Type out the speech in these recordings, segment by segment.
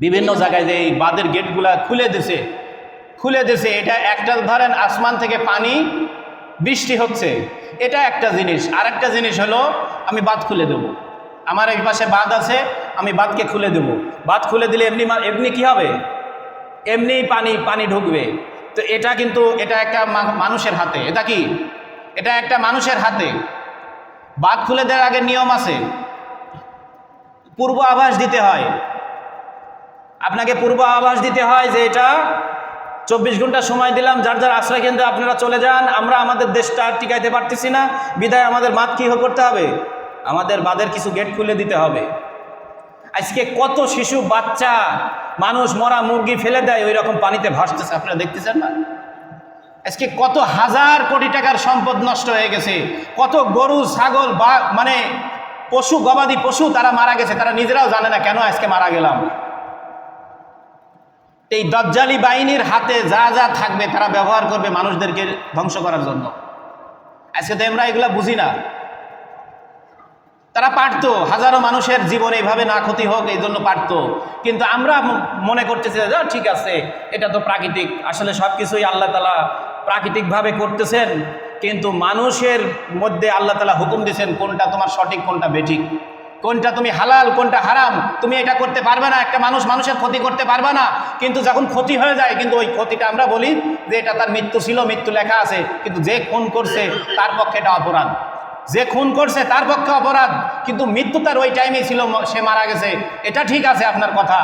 বিভিন্ন জায়গায় যে এই বাঁধের গেটগুলা খুলে দিছে খুলে দিছে, এটা একটা ধরেন আসমান থেকে পানি, বৃষ্টি হচ্ছে। এটা একটা জিনিস। আর একটা জিনিস হলো, আমি বাঁধ খুলে দেবো। আমার এই পাশে বাঁধ আছে, আমি বাঁধকে খুলে দেবো। বাঁধ খুলে দিলে এমনি এমনি কি হবে? এমনি পানি পানি ঢুকবে। তো এটা কিন্তু, এটা একটা মানুষের হাতে। এটা কি? এটা একটা মানুষের হাতে। বাঁধ খুলে দেওয়ার আগে নিয়ম আছে। পূর্ব আভাস দিতে হয়। আপনাকে পূর্ব আভাস দিতে হয় যে এটা চব্বিশ ঘণ্টা সময় দিলাম, যার যার আশ্রয় কেন্দ্রে আপনারা চলে যান, আমরা আমাদের দেশটা আর টিকাইতে পারতেছি না। বিদায়, আমাদের মাত কী করতে হবে? আমাদের বাঁধের কিছু গেট খুলে দিতে হবে। আজকে কত শিশু, বাচ্চা, মানুষ, মরা, মুরগি ফেলে দেয় ওই রকম পানিতে ভাসতেছে। আপনারা দেখতেছেন না? আজকে কত হাজার কোটি টাকার সম্পদ নষ্ট হয়ে গেছে। কত গরু, ছাগল, বা মানে পশু, গবাদি পশু তারা মারা গেছে। তারা নিজেরাও জানে না কেন আজকে মারা গেলাম। এই দজ্জালি বাহিনীর হাতে যা যা থাকবে তারা ব্যবহার করবে মানুষদেরকে ধ্বংস করার জন্য। আজকে তো আমরা এগুলা বুঝি না। তারা পারতো, হাজারো মানুষের জীবন এইভাবে না ক্ষতি হোক, এই জন্য পারতো। কিন্তু আমরা মনে করতেছি ঠিক আছে, এটা তো প্রাকৃতিক। আসলে সব কিছুই আল্লাহ তালা প্রাকৃতিকভাবে করতেছেন। কিন্তু মানুষের মধ্যে আল্লাহ তালা হুকুম দিয়েছেন কোনটা তোমার সঠিক, কোনটা বেঠিক। কোনটা তুমি হালাল, কোনটা হারাম, তুমি এটা করতে পারবে না, একটা মানুষ মানুষের ক্ষতি করতে পারবে না, কিন্তু যখন ক্ষতি হয়ে যায়, কিন্তু ওই ক্ষতিটা আমরা বলি যে এটা তার মৃত্যু ছিল, মৃত্যু লেখা আছে, কিন্তু যে খুন করছে তার পক্ষে এটা অপরাধ। যে খুন করছে তার পক্ষে অপরাধ, কিন্তু মৃত্যু তার ওই টাইমেই ছিল, সে মারা গেছে, এটা ঠিক আছে আপনার কথা,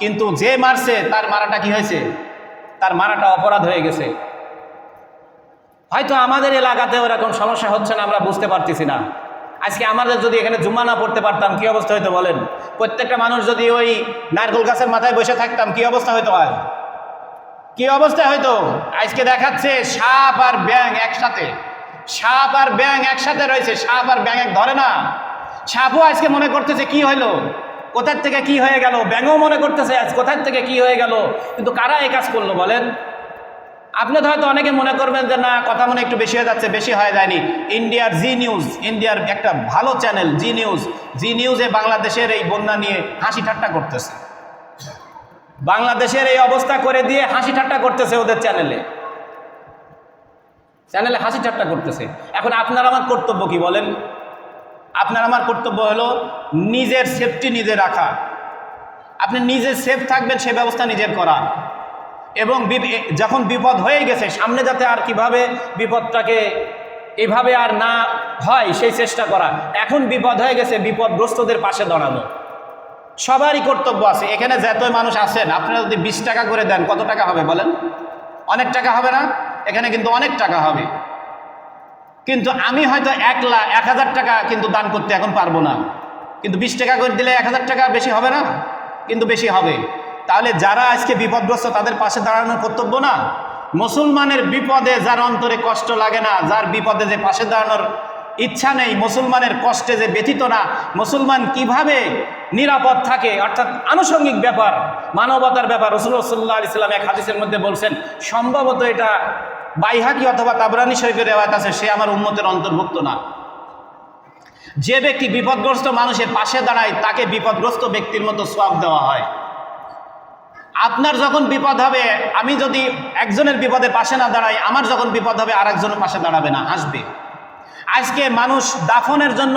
কিন্তু যে মারছে, তার মারাটা কি হয়েছে? তার মারাটা অপরাধ হয়ে গেছে। হয়তো আমাদের এলাকাতে ওরকম সমস্যা হচ্ছে না, আমরা বুঝতে পারতেছি না। আজকে আমাদের যদি এখানে জুম্মা না পড়তে পারতাম, কি অবস্থা হয়তো বলেন? প্রত্যেকটা মানুষ যদি ওই নারকেল গাছের মাথায় বসে থাকতাম, কি অবস্থা হয়তো আজ? কি অবস্থা হয়তো আজকে দেখাচ্ছে সাপ আর ব্যাং একসাথে। সাপ আর ব্যাং একসাথে রয়েছে, সাপ আর ব্যাং এক ধরে না। সাপও আজকে মনে করতেছে কি হইল? কোথার থেকে কি হয়ে গেল? ব্যাঙও মনে করতেছে আজ কোথার থেকে কি হয়ে গেল? কিন্তু কারা এই কাজ করল বলেন? আপনি হয়তো অনেকে মনে করবেন যে, না, কথা মনে একটু বেশি হয়ে যাচ্ছে, বেশি হয়ে যায়নি। ইন্ডিয়ার জি নিউজ, ইন্ডিয়ার একটা ভালো চ্যানেল, জি নিউজ, জি নিউজে বাংলাদেশের এই বন্যা নিয়ে হাসি ঠাট্টা করতেছে। বাংলাদেশের এই অবস্থা করে দিয়ে হাসি ঠাট্টা করতেছে ওদের চ্যানেলে। চ্যানেলে হাসি ঠাট্টা করতেছে। এখন আপনার আমার কর্তব্য কি বলেন? আপনার আমার কর্তব্য হলো নিজের সেফটি নিজে রাখা। আপনি নিজে সেফ থাকবেন, সে ব্যবস্থা নিজের করা। এবং যখন বিপদ হয়ে গেছে, সামনে যাতে আর কীভাবে বিপদটাকে এভাবে আর না হয়, সেই চেষ্টা করা। এখন বিপদ হয়ে গেছে, বিপদগ্রস্তদের পাশে দাঁড়ানো। সবারই কর্তব্য আছে। এখানে যতই মানুষ আছেন, আপনারা যদি বিশ টাকা করে দেন, কত টাকা হবে বলেন? অনেক টাকা হবে না? এখানে কিন্তু অনেক টাকা হবে। কিন্তু আমি হয়তো এক লাখ এক হাজার টাকা কিন্তু দান করতে এখন পারব না। কিন্তু বিশ টাকা করে দিলে এক হাজার টাকা বেশি হবে না? কিন্তু বেশি হবে। তাহলে যারা আজকে বিপদগ্রস্ত, তাদের পাশে দাঁড়ানোর কর্তব্য না? মুসলমানের বিপদে যার অন্তরে কষ্ট লাগে না, যার বিপদে যে পাশে দাঁড়ানোর ইচ্ছা নেই, মুসলমানের কষ্টে যে ব্যথিত না, মুসলমান কীভাবে নিরাপদ থাকে? অর্থাৎ আনুষঙ্গিক ব্যাপার, মানবতার ব্যাপার। রসুল্লাহ ইসলাম এক হাদিসের মধ্যে বলছেন, সম্ভবত এটা বাইহাকি অথবা তাবরানি শরীফের রেওয়াত আছে, সে আমার উন্মতের অন্তর্ভুক্ত না। যে ব্যক্তি বিপদগ্রস্ত মানুষের পাশে দাঁড়ায়, তাকে বিপদগ্রস্ত ব্যক্তির মতো সোয়াব দেওয়া হয়। আপনার যখন বিপদ হবে, আমি যদি একজনের বিপদে পাশে না দাঁড়াই, আমার যখন বিপদ হবে আর একজনের পাশে দাঁড়াবে না, হাসবে। আজকে মানুষ দাফনের জন্য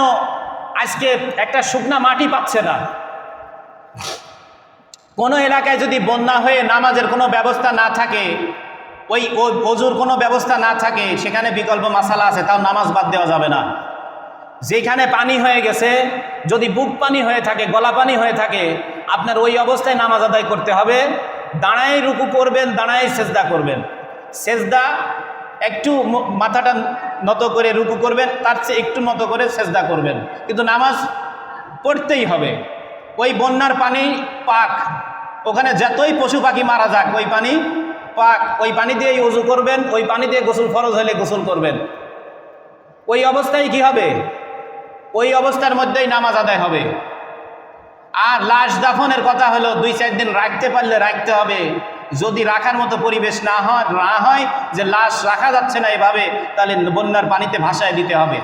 আজকে একটা শুকনা মাটি পাচ্ছে না। কোনো এলাকায় যদি বন্যা হয়ে নামাজের কোনো ব্যবস্থা না থাকে, ওই অজুর কোনো ব্যবস্থা না থাকে, সেখানে বিকল্প মাসালা আছে, তাও নামাজ বাদ দেওয়া যাবে না। যেখানে পানি হয়ে গেছে, যদি বুক পানি হয়ে থাকে, গলা পানি হয়ে থাকে, আপনার ওই অবস্থায় নামাজ আদায় করতে হবে। দাঁড়াই রুকু করবেন দাঁড়াই সেজদা করবেন। সেজদা একটু মাথাটা নত করে রুকু করবেন, তার চেয়ে একটু নত করে সেজদা করবেন। কিন্তু নামাজ পড়তেই হবে। ওই বন্যার পানি পাক। ওখানে যতই পশু পাখি মারা যাক, ওই পানি পাক। ওই পানি দিয়েই উজু করবেন, ওই পানি দিয়ে গোসল ফরজ হলে গোসল করবেন। ওই অবস্থায় কি হবে? ওই অবস্থার মধ্যেই নামাজ আদায় হবে। আর লাশ দাফনের কথা হলো, দুই চার দিন রাখতে পারলে রাখতে হবে। যদি রাখার মতো পরিবেশ না হয় না হয় যে লাশ রাখা যাচ্ছে না এভাবে, তাহলে বন্যার পানিতে ভাসায় দিতে হবে।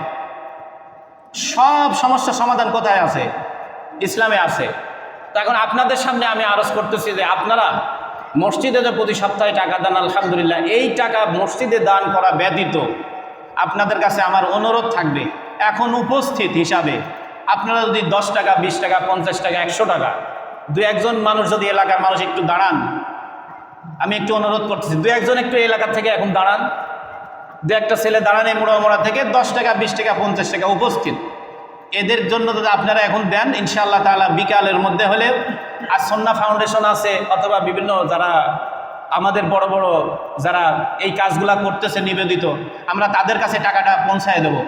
সব সমস্যার সমাধান কোথায় আছে? ইসলামে আছে। তো এখন আপনাদের সামনে আমি আরজ করতেছি যে আপনারা মসজিদে যে প্রতি সপ্তাহে টাকা দেন, আলহামদুলিল্লাহ, এই টাকা মসজিদে দান করা ব্যতীত আপনাদের কাছে আমার অনুরোধ থাকবে। এখন উপস্থিত হিসাবে আপনারা যদি দশ টাকা, বিশ টাকা, পঞ্চাশ টাকা, একশো টাকা, দু একজন মানুষ যদি এলাকার মানুষ একটু দাঁড়ান, আমি একটু অনুরোধ করতেছি, দু একজন একটু এলাকা থেকে এখন দাঁড়ান, দু একটা ছেলে দাঁড়ান এই মোড়া মোড়া থেকে দশ টাকা, বিশ টাকা, পঞ্চাশ টাকা উপস্থিত। এদের জন্য যদি আপনারা এখন দেন, ইনশাআল্লাহ তাআলা বিকালের মধ্যে হলে আর সন্না ফাউন্ডেশন আছে অথবা বিভিন্ন যারা আমাদের বড় বড় যারা এই কাজগুলা করতেছে নিবেদিত, আমরা তাদের কাছে টাকাটা পৌঁছায় দেবো।